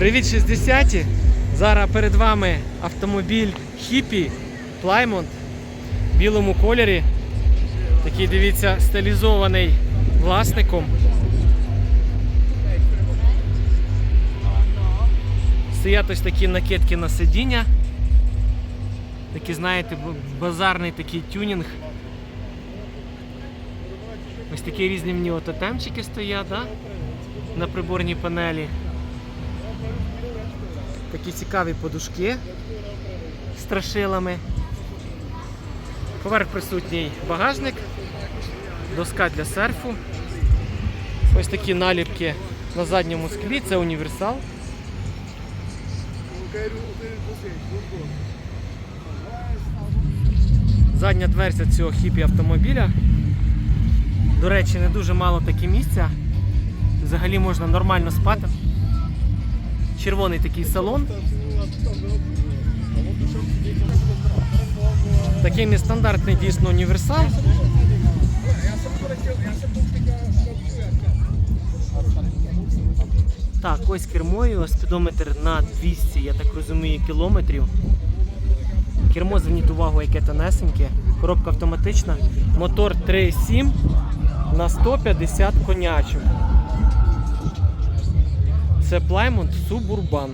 Привіт, 60-ті! Зараз перед вами автомобіль Хіпі Plymouth в білому кольорі. Такий, дивіться, стилізований власником. Стоять ось такі накидки на сидіння. Такий, знаєте, базарний такий тюнінг. Ось такі різні в нього тотемчики стоять, да? на приборній панелі. Такі цікаві подушки з страшилами. Поверх присутній багажник, доска для серфу. Ось такі наліпки на задньому склі, це універсал. Задня дверця цього хіпі автомобіля. До речі, не дуже мало таке місця. Взагалі можна нормально спати. Червоний такий салон. Такий нестандартний дійсно універсал. Так, ось кермою, спідометр на 200, я так розумію, кілометрів. Кермо зверніть увагу, яке тонесеньке. Коробка автоматична. Мотор 3.7 на 150 конячок. Це Plymouth Suburban.